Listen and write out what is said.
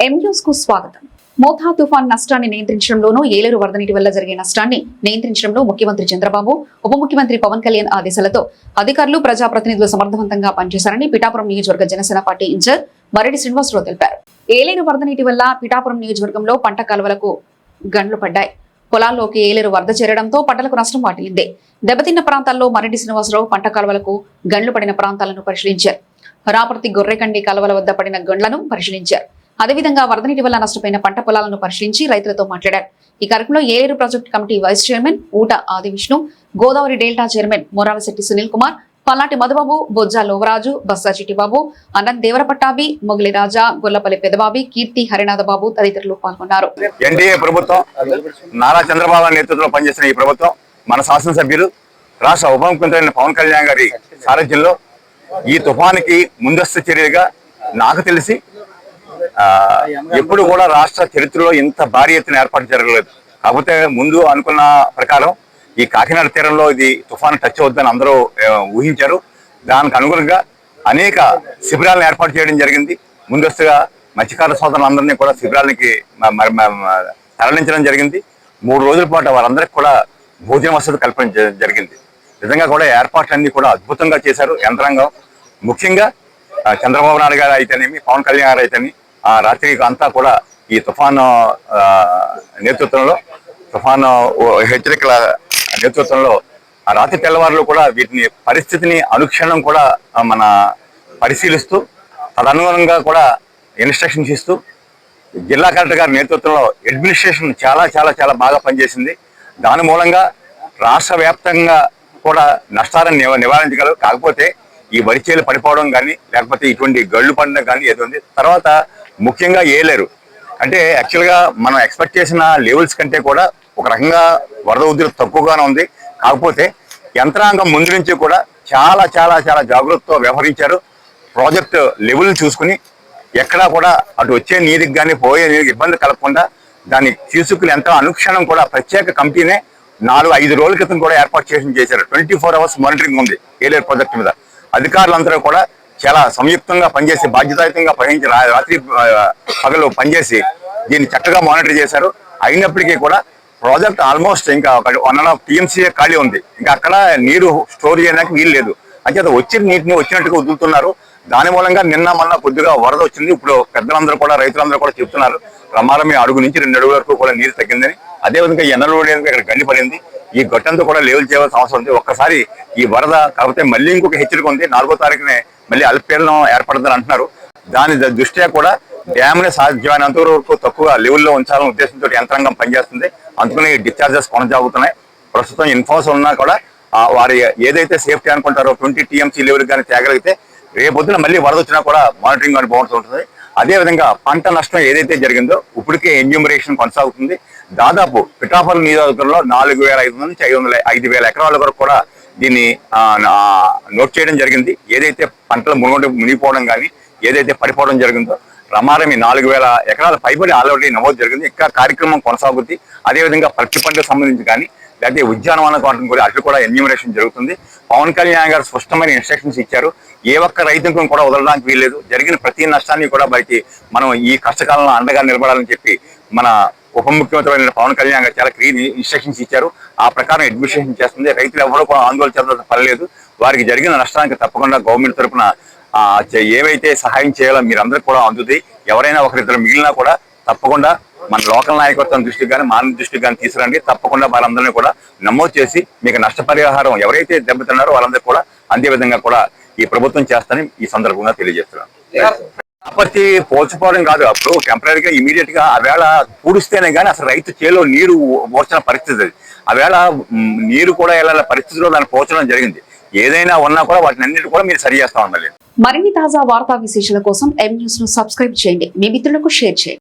కు స్వాగతం. మోథా తుఫాన్ నష్టాన్ని నియంత్రించడంలోనూ ఏలేరు వరద నీటి వల్ల జరిగే నష్టాన్ని నియంత్రించడంలో ముఖ్యమంత్రి చంద్రబాబు ఉప ముఖ్యమంత్రి పవన్ కళ్యాణ్ ఆదేశాలతో అధికారులు ప్రజాప్రతినిధులు సమర్థవంతంగా పనిచేశారని పిఠాపురం నియోజకవర్గ జనసేన పార్టీ ఇన్ఛార్జ్ మరెడ్డి శ్రీనివాసరావు తెలిపారు. ఏలేరు వరద నీటి వల్ల పిఠాపురం నియోజకవర్గంలో పంట కాలువలకు గండ్లు పడ్డాయి. పొలాల్లోకి ఏలేరు వరద చేరడంతో పంటలకు నష్టం వాటిల్లింది. దెబ్బతిన్న ప్రాంతాల్లో మరెడ్డి శ్రీనివాసరావు పంట కాలువలకు గండ్లు పడిన ప్రాంతాలను పరిశీలించారు. రాపర్తి గొర్రెకండి కాలువల వద్ద పడిన గండ్లను పరిశీలించారు. అదేవిధంగా వరద నీటి వల్ల నష్టపోయిన పంట పొలాలను పరిశీలించి రైతులతో మాట్లాడారు. ఈ కార్యక్రమంలో Yeleru project committee vice chairman Oota Adi Vishnu Godavari delta chairman Moralasetti Sunil Kumar Pallati Madhubabu Bojja Lovaraju Bassa Chittibabu Anant Devarapattabi Mogili Raja Gollapalli Pedababi Keerthi Harinatha Babu తదితరులు పాల్గొన్నారు. ఎన్డీఏ ప్రభుత్వం నారా చంద్రబాబు నేతృత్వంలో పనిచేసిన ఈ ప్రభుత్వం మన శాసనసభ్యులు రాష్ట్ర ఉప ముఖ్యమంత్రి పవన్ కళ్యాణ్ గారి సారథ్యంలో ఈ తుఫానికి ముందస్తు చర్యగా నాకు తెలిసి ఎప్పుడు కూడా రాష్ట్ర చరిత్రలో ఇంత భారీ ఎత్తున ఏర్పాటు జరగలేదు. కాకపోతే ముందు అనుకున్న ప్రకారం ఈ కాకినాడ తీరంలో ఇది తుఫాను టచ్ అవుద్దని అందరూ ఊహించారు. దానికి అనుగుణంగా అనేక శిబిరాలను ఏర్పాటు చేయడం జరిగింది. ముందస్తుగా మత్స్యకార సోదరులందరినీ కూడా శిబిరాలకి తరలించడం జరిగింది. మూడు రోజుల పాటు వారందరికీ కూడా భోజన వసతి కల్పన జ- జరిగింది. నిజంగా కూడా ఏర్పాట్లన్నీ కూడా అద్భుతంగా చేశారు. యంత్రాంగం ముఖ్యంగా చంద్రబాబు నాయుడు గారు అయితేనేమి పవన్ కళ్యాణ్ గారు అయితేనేమి ఆ రాత్రి అంతా కూడా ఈ తుఫాను నేతృత్వంలో తుఫాను హెచ్చరికల నేతృత్వంలో ఆ రాత్రి తెల్లవారులు కూడా వీటిని పరిస్థితిని అనుక్షణం కూడా మన పరిశీలిస్తూ తదనుగుణంగా కూడా ఇన్స్ట్రక్షన్స్ ఇస్తూ జిల్లా కలెక్టర్ గారి నేతృత్వంలో అడ్మినిస్ట్రేషన్ చాలా చాలా చాలా బాగా పనిచేసింది. దాని మూలంగా రాష్ట్ర వ్యాప్తంగా కూడా నష్టాలను నివ- నివారించగలరు కాకపోతే ఈ వరిచేలు పడిపోవడం కానీ లేకపోతే ఇటువంటి గళ్ళు పడడం కానీ ఏదో ఉంది. తర్వాత ముఖ్యంగా ఏలేరు. అంటే యాక్చువల్గా మనం ఎక్స్పెక్ట్ చేసిన లెవెల్స్ కంటే కూడా ఒక రకంగా వరద ఉధృతి తక్కువగానే ఉంది. కాకపోతే యంత్రాంగం ముందు నుంచి కూడా చాలా చాలా చాలా జాగ్రత్తతో వ్యవహరించారు. ప్రాజెక్ట్ లెవెల్ని చూసుకుని ఎక్కడా కూడా అటు వచ్చే నీరుకి కానీ పోయే నీరుకి ఇబ్బంది కలగకుండా దాన్ని తీసుకుని ఎంతో అనుక్షణం కూడా ప్రత్యేక కమిటీనే నాలుగు ఐదు రోజుల క్రితం కూడా ఏర్పాటు చేసి చేశారు. ట్వంటీ ఫోర్ అవర్స్ మానిటరింగ్ ఉంది ఏలేరు ప్రాజెక్ట్ మీద. అధికారులందరూ కూడా చాలా సంయుక్తంగా పనిచేసి బాధ్యతాయుతంగా పయనించి రాత్రి పగలు పనిచేసి దీన్ని చక్కగా మానిటర్ చేశారు. అయినప్పటికీ కూడా ప్రాజెక్ట్ ఆల్మోస్ట్ ఇంకా ఒక వన్ అండ్ హాఫ్ టీఎంసీ ఖాళీ ఉంది. ఇంకా అక్కడ నీరు స్టోర్ చేయడానికి నీళ్ళు లేదు. అంచేత వచ్చిన నీటిని వచ్చినట్టుగా వదులుతున్నారు. దాని మూలంగా నిన్న మొన్న కొద్దిగా వరద వచ్చింది. ఇప్పుడు పెద్దలందరూ కూడా రైతులందరూ కూడా చెప్తున్నారు. రమారమి అడుగు నుంచి రెండు అడుగుల వరకు కూడా నీరు తగ్గిందని. అదేవిధంగా ఎన్నడూ ఇక్కడ గండి పడింది. ఈ గట్టంతా కూడా లేవల్ చేయవలసిన అవసరం ఉంది. ఒక్కసారి ఈ వరద కాకపోతే మళ్ళీ ఇంకొక హెచ్చరిక ఉంది. నాలుగో తారీఖునే మళ్ళీ అల్పీడనం ఏర్పడుతుందని అంటున్నారు. దాని దృష్ట్యా కూడా డ్యామ్ని సాధ్యమైనంత వరకు తక్కువ లెవెల్లో ఉంచాలనే ఉద్దేశంతో యంత్రాంగం పనిచేస్తుంది. అందుకని డిశ్చార్జెస్ కొనసాగుతున్నాయి. ప్రస్తుతం ఇన్ఫోస్ ఉన్నా కూడా వారి ఏదైతే సేఫ్టీ అనుకుంటారో ట్వంటీ టీఎంసీ లెవెల్ కానీ తేగలిగితే రేపొద్దున మళ్ళీ వరద వచ్చినా కూడా మానిటరింగ్ అని బాగుంటుంది అదే విధంగా పంట నష్టం ఏదైతే జరిగిందో ఇప్పటికే ఎన్యూమరేషన్ కొనసాగుతుంది. దాదాపు పిఠాపురం నియోజకవర్గంలో నాలుగు వేల ఐదు నుంచి ఐదు వందల ఐదు వేల ఎకరాల వరకు కూడా దీన్ని నోట్ చేయడం జరిగింది. ఏదైతే పంటలు మునుగొండ మునిగిపోవడం కానీ ఏదైతే పడిపోవడం జరిగిందో రమారమి నాలుగు వేల ఎకరాల పైబడి ఆల్రెడీ నమోదు జరిగింది. ఇంకా కార్యక్రమం కొనసాగుద్ది. అదేవిధంగా పత్తి పంటకు సంబంధించి కానీ లేకపోతే ఉద్యానవన కావడం కూడా అట్లు కూడా ఎన్యూమరేషన్ జరుగుతుంది. పవన్ కళ్యాణ్ గారు స్పష్టమైన ఇన్స్ట్రక్షన్స్ ఇచ్చారు. ఏ ఒక్క రైతుకు కూడా వదలడానికి వీల్లేదు. జరిగిన ప్రతి నష్టాన్ని కూడా వారికి మనం ఈ కష్టకాలంలో అండగా నిలబడాలని చెప్పి మన ఉప ముఖ్యమంత్రి పవన్ కళ్యాణ్ గారు చాలా క్లియర్ ఇన్స్ట్రక్షన్స్ ఇచ్చారు. ఆ ప్రకారం అడ్మినిస్ట్రేషన్ చేస్తుంది. రైతులు ఎవరూ కూడా ఆందోళన చెందాల్సిన పర్లేదు. వారికి జరిగిన నష్టానికి తప్పకుండా గవర్నమెంట్ తరపున ఏవైతే సహాయం చేయాలో మీరందరూ కూడా అందుతుంది ఎవరైనా ఒకరిద్దరు మిగిలినా కూడా తప్పకుండా మన లోకల్ నాయకత్వం దృష్టికి కానీ మానవ దృష్టికి కానీ తీసుకురండి. తప్పకుండా వారందరినీ కూడా నమోదు చేసి మీకు నష్టపరిహారం ఎవరైతే దెబ్బతిన్నారో వాళ్ళందరూ కూడా అందే విధంగా కూడా ఈ ప్రభుత్వం చేస్తానని ఈ సందర్భంగా తెలియజేస్తున్నాను. అప్పటి పోల్చుకోవడం కాదు. అప్పుడు టెంపరీగా ఇమీడియట్గా ఆ వేళ పూడిస్తేనే కానీ అసలు రైతు చేలో నీరు పోర్చిన పరిస్థితి అది. ఆవేళ నీరు కూడా వెళ్ళాల పరిస్థితిలో దాన్ని పోర్చడం జరిగింది. ఏదైనా ఉన్నా కూడా వాటిని అన్నిటి కూడా మీరు సరి చేస్తా ఉండాలి. మరిన్ని తాజా వార్తా విశేషాల కోసం ఎం న్యూస్ను సబ్స్క్రైబ్ చేయండి. మీ మిత్రులకు షేర్ చేయండి.